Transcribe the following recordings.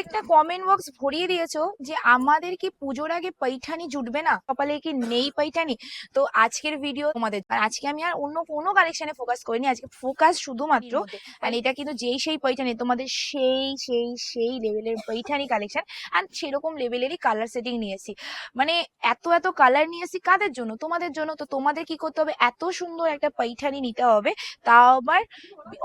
প্রত্যেকটা comment box ভরিয়ে দিয়েছ যে আমাদের কি পুজোর আগে পৈঠানি জুটবে না? কপালে কি নেই পৈঠানি তো আজকের ভিডিও তোমাদের আর আজকে আমি আর অন্য কোনো কালেকশনে ফোকাস করিনি আজকে ফোকাস শুধুমাত্র আর এটা কিন্তু যেই সেই পৈঠানি তোমাদের সেই সেই সেই লেভেলের পৈঠানি কালেকশন আর সেরকম লেভেলেরই কালার সেটিং নিয়েছি মানে এত এত কালার নিয়েছি কাদের জন্য? তোমাদের জন্য তো তোমাদের কি করতে হবে? এত সুন্দর একটা পৈঠানি নিতে হবে তাও আবার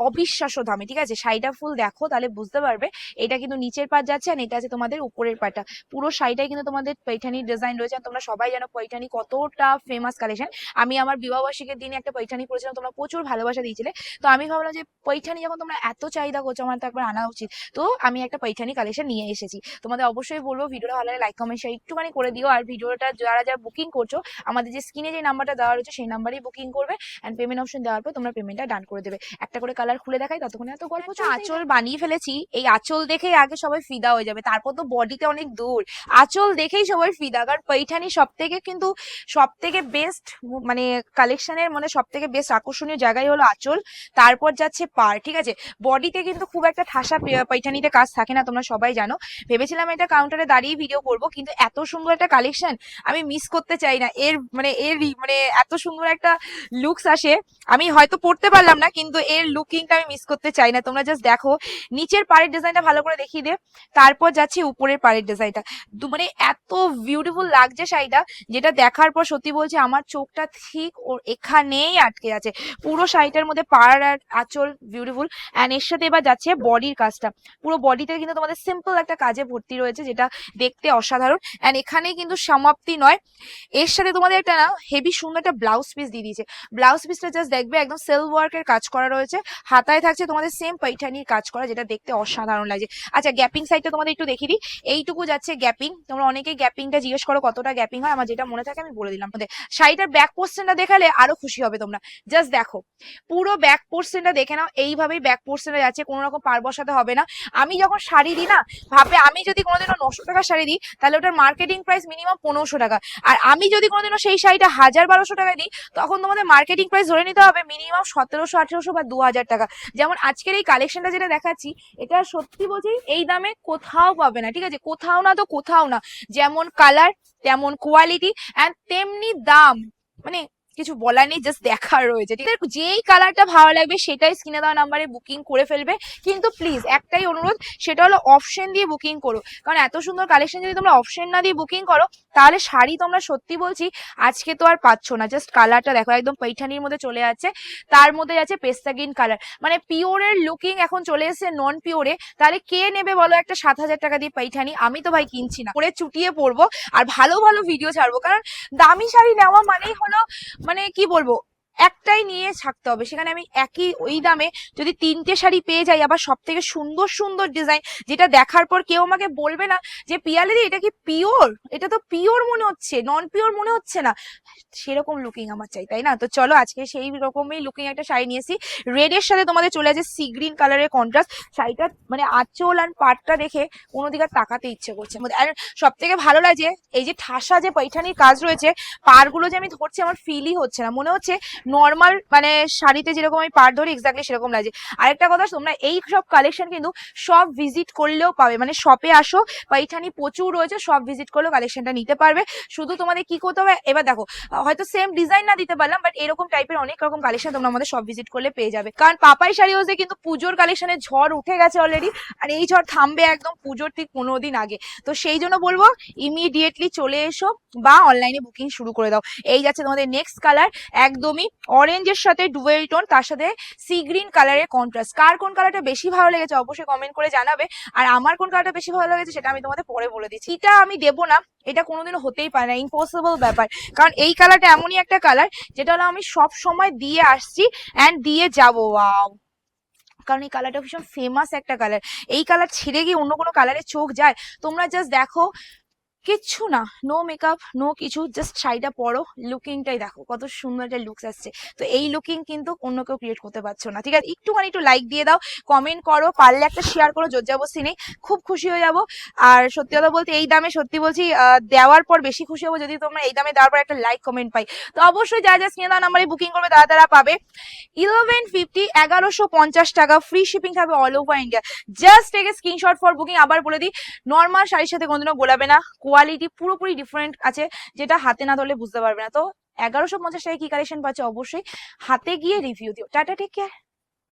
অবিশ্বাস্য দামে ঠিক আছে? শাড়িটা ফুল দেখো তাহলে বুঝতে পারবে। এটা কিন্তু নিচের পাট যাচ্ছে আর এটা আছে তোমাদের উপরের পাটা। পুরো শাড়িটাই কিন্তু তোমাদের পৈঠানির ডিজাইন রয়েছে তোমরা সবাই জানো পৈঠানি কতটা ফেমাস কালেকশন আমি আমার বিবাহবার্ষিকের দিনে একটা পৈঠানি পরেছিলাম তোমরা প্রচুর ভালোবাসা দিয়েছিলে। তো আমি ভাবলাম যে পৈঠানি যখন তোমরা এত চাহিদা করছ আমার তো একবার আনা উচিত। তো আমি একটা পৈঠানি কালেকশন নিয়ে এসেছি। তোমাদের অবশ্যই বলব ভিডিওটা ভালো লাগে লাইক কমেন্ট শেয়ার একটুখানি করে দিও। আর ভিডিওটা যারা যারা বুকিং করছ আমাদের যে স্ক্রিনে যে নাম্বারটা দেওয়া রয়েছে সেই নাম্বারেই বুকিং করবে অ্যান্ড পেমেন্ট অপশন দেওয়ার পর তোমরা পেমেন্টটা ডান করে দেবে। একটা করে কালার খুলে দেখাই ততক্ষণে এত গল্প আঁচল বানিয়ে ফেলেছি। এই আঁচল দেখে আগে সবাই ফিদা হয়ে যাবে। তারপর তো বডিতে অনেক দূর। আঁচল দেখেই সবাই ফিদা। কারণ পৈঠানি সব থেকে কিন্তু সব থেকে বেস্ট মানে কালেকশনের মানে সব থেকে বেস্ট আকর্ষণীয় জায়গায় হলো আঁচল। তারপর যাচ্ছে পার ঠিক আছে? বডিতে কিন্তু খুব একটা ঠাসা পৈঠানিতে কাজ থাকে না, তোমরা সবাই জানো। ভেবেছিলাম এটা কাউন্টারে দাঁড়িয়ে ভিডিও করব, কিন্তু এত সুন্দর একটা কালেকশন আমি মিস করতে চাই না। এর মানে এর মানে এত সুন্দর একটা লুকস আসে। আমি হয়তো পড়তে পারলাম না, কিন্তু এর লুকিংটা আমি মিস করতে চাই না। তোমরা জাস্ট দেখো। নিচের পাড়ের ডিজাইনটা ভালো করে দেখিয়ে দে। তারপর যাচ্ছে উপরের পাড়ের ডিজাইনটা মানে এত বিউটিফুল লাগছে শাড়িটা, যেটা দেখার পর সত্যি বলছি আমার চোখটা ঠিক ওর এখানেই আটকে আছে। পুরো শাড়িটার মধ্যে পাড় আর আঁচল বিউটিফুল অ্যান্ড এর সাথে এবার যাচ্ছে বডির কাজটা। পুরো বডিতে কিন্তু তোমাদের সিম্পল একটা কাজে ভর্তি রয়েছে, যেটা দেখতে অসাধারণ। অ্যান্ড এখানেই কিন্তু সমাপ্তি নয়। এর সাথে তোমাদের একটা না হেভি সুন্দর একটা ব্লাউজ পিস দিয়ে দিয়েছে। ব্লাউজ পিসটা জাস্ট দেখবে একদম সেলফ ওয়ার্কের কাজ করা রয়েছে। হাতায় থাকছে তোমাদের সেম পৈঠানির কাজ করা, যেটা দেখতে অসাধারণ লাগছে। আচ্ছা গ্যাপিং সাইডটা তোমাদের একটু দেখিয়ে দিই। এইটুকু যাচ্ছে গ্যাপিং। তোমরা অনেকে গ্যাপিংটা জিজ্ঞেস করো কতটা গ্যাপিং হয়। আমার যেটা মনে থাকে আমি বলে দিলাম তোমাদের। শাড়িটার ব্যাক পোর্শনটা দেখালে আরও খুশি হবে তোমরা। জাস্ট দেখো, পুরো ব্যাক পোর্শনটা দেখে নাও। এইভাবেই ব্যাক পোর্শনটা যাচ্ছে। কোনো রকম পার বসাতে হবে না। আমি যখন শাড়ি দিই না, ভাবে আমি যদি কোনোদিনও নশো টাকা শাড়ি দিই, তাহলে ওটার মার্কেটিং প্রাইস মিনিমাম পনেরোশো টাকা। আর আমি যদি কোনোদিনও সেই শাড়িটা হাজার বারোশো টাকা দিই, তখন তোমাদের মার্কেটিং প্রাইস ধরে নিতে হবে মিনিমাম সতেরোশো, আঠেরোশো বা দু হাজার টাকা। যেমন আজকের এই কালেকশনটা যেটা দেখাচ্ছি, এটা সত্যি বলছি এই দামে কোথাও পাবে না, ঠিক আছে? কোথাও না তো কোথাও না। যেমন কালার তেমন কোয়ালিটি অ্যান্ড তেমনি দাম। মানে কিছু বলার নেই জাস্ট দেখার রয়েছে। ঠিক আছে? যেই কালারটা ভালো লাগবে, সেটাই স্ক্রিনে দেওয়া নাম্বারে বুকিং করে ফেলবে। কিন্তু প্লিজ একটাই অনুরোধ, সেটা হলো অপশন দিয়ে বুকিং করো। কারণ এত সুন্দর কালেকশন যদি তোমরা অপশন না দিয়ে বুকিং করো, তাহলে শাড়ি তোমরা সত্যি বলছি, আজকে তো আর পাচ্ছ না। জাস্ট কালারটা দেখো, একদম পৈঠানির মধ্যে চলে যাচ্ছে। তার মধ্যে যাচ্ছে পেস্তা গ্রিন কালার মানে পিওরের লুকিং এখন চলে এসেছে নন পিওরে তাহলে কে নেবে বলো একটা সাত হাজার টাকা দিয়ে পৈঠানি আমি তো ভাই কিনছি না। পরে চুটিয়ে পরবো আর ভালো ভালো ভিডিও ছাড়বো। কারণ দামি শাড়ি নেওয়া মানেই হলো মানে কি বলব? একটাই নিয়ে থাকতে হবে। সেখানে আমি একই ওই দামে যদি তিনটে শাড়ি পেয়ে যাই, আবার সব থেকে সুন্দর সুন্দর ডিজাইন যেটা দেখার পর কেউ আমাকে বলবে না যে, পিয়ালিদি, এটা কি পিওর এটা তো পিওর মনে হচ্ছে নন পিওর মনে হচ্ছে না। সেরকম লুকিং আমার চাই, তাই না? তো চলো আজকে সেই রকমই লুকিং একটা শাড়ি নিয়েছি। রেড এর সাথে তোমাদের চলে আছে সি গ্রিন কালারের কন্ট্রাস্ট শাড়িটা মানে আঁচল আর পাটটা দেখে কোনো দিকে আর তাকাতে ইচ্ছে করছে আর সব থেকে ভালো লাগে এই যে ঠাসা যে পৈঠানির কাজ রয়েছে, পাড়গুলো যে আমি ধরছি, আমার ফিলই হচ্ছে না। মনে হচ্ছে নর্মাল মানে শাড়িতে যেরকম আমি পার ধরি এক্স্যাক্টলি সেরকম লাগছে আরেকটা কথা, তোমরা এই সব কালেকশন কিন্তু সব ভিজিট করলেও পাবে। মানে শপে আসো পৈঠানি প্রচুর রয়েছে, সব ভিজিট করলেও কালেকশনটা নিতে পারবে। শুধু তোমাদের কি করতে হবে, এবার দেখো হয়তো সেম ডিজাইন না দিতে পারলাম বাট এরকম টাইপের অনেক রকম কালেকশন তোমরা আমাদের সব ভিজিট করলে পেয়ে যাবে। কারণ পাপাই শাড়ি হাউসে কিন্তু পুজোর কালেকশনের ঝড় উঠে গেছে অলরেডি আর এই ঝড় থামবে একদম পুজোর ঠিক পনেরো দিন আগে। তো সেই জন্য বলব ইমিডিয়েটলি চলে এসো বা অনলাইনে বুকিং শুরু করে দাও। এই যাচ্ছে তোমাদের নেক্সট কালার একদমই অরেঞ্জের সাথে ডুয়েল টোন তার সাথে সি গ্রিন কালারের কন্ট্রাস্ট কার কোন কালারটা বেশি ভালো লেগেছে অবশ্যই কমেন্ট করে জানাবে। আর আমার কোন কালারটা বেশি ভালো লেগেছে সেটা আমি তোমাদের পরে বলে দিচ্ছি। এটা আমি দেবো না, এটা কোনোদিনও হতেই পারে না ইম্পসিবল ব্যাপার। কারণ এই কালারটা এমনই একটা কালার যেটা হলো আমি সব সময় দিয়ে আসছি অ্যান্ড দিয়ে যাব ওয়াও কারণ এই কালারটা ভীষণ ফেমাস একটা কালার এই কালার ছেড়ে গিয়ে অন্য কোনো কালারে চোখ যায়, তোমরা জাস্ট দেখো কিচ্ছু না নো মেকআপ নো কিছু জাস্ট শাড়িটা পরো লুকিংটাই দেখো, কত সুন্দর একটা লুকস আসছে। তো এই লুকিং কিন্তু অন্য কেউ ক্রিয়েট করতে পারছ না, ঠিক আছে? একটুখানি একটু লাইক দিয়ে দাও কমেন্ট করো, পারলে একটা শেয়ার করো জোরজাবস্তি নেই, খুব খুশি হয়ে যাব। আর সত্যি কথা বলতে এই দামে সত্যি বলছি দেওয়ার পর বেশি খুশি হব যদি তোমরা এই দামে দেওয়ার পর একটা লাইক কমেন্ট পাই। তো অবশ্যই যা যা স্ক্রিনে নাম্বারে বুকিং করবে, তারা তারা পাবে। ইলেভেন ফিফটি এগারোশো পঞ্চাশ টাকা ফ্রি শিপিং থাকবে all over India just take a screenshot for booking আবার বলে দিই নর্মাল শাড়ির সাথে কোনোদিনও গোলাবে না কোয়ালিটি পুরোপুরি ডিফারেন্ট আছে, যেটা হাতে না ধরলে বুঝতে পারবে না। তো এগারোশো পঞ্চাশ টাকায় কি কালেকশন পাচ্ছে? অবশ্যই হাতে গিয়ে রিভিউ দিও। Tata take care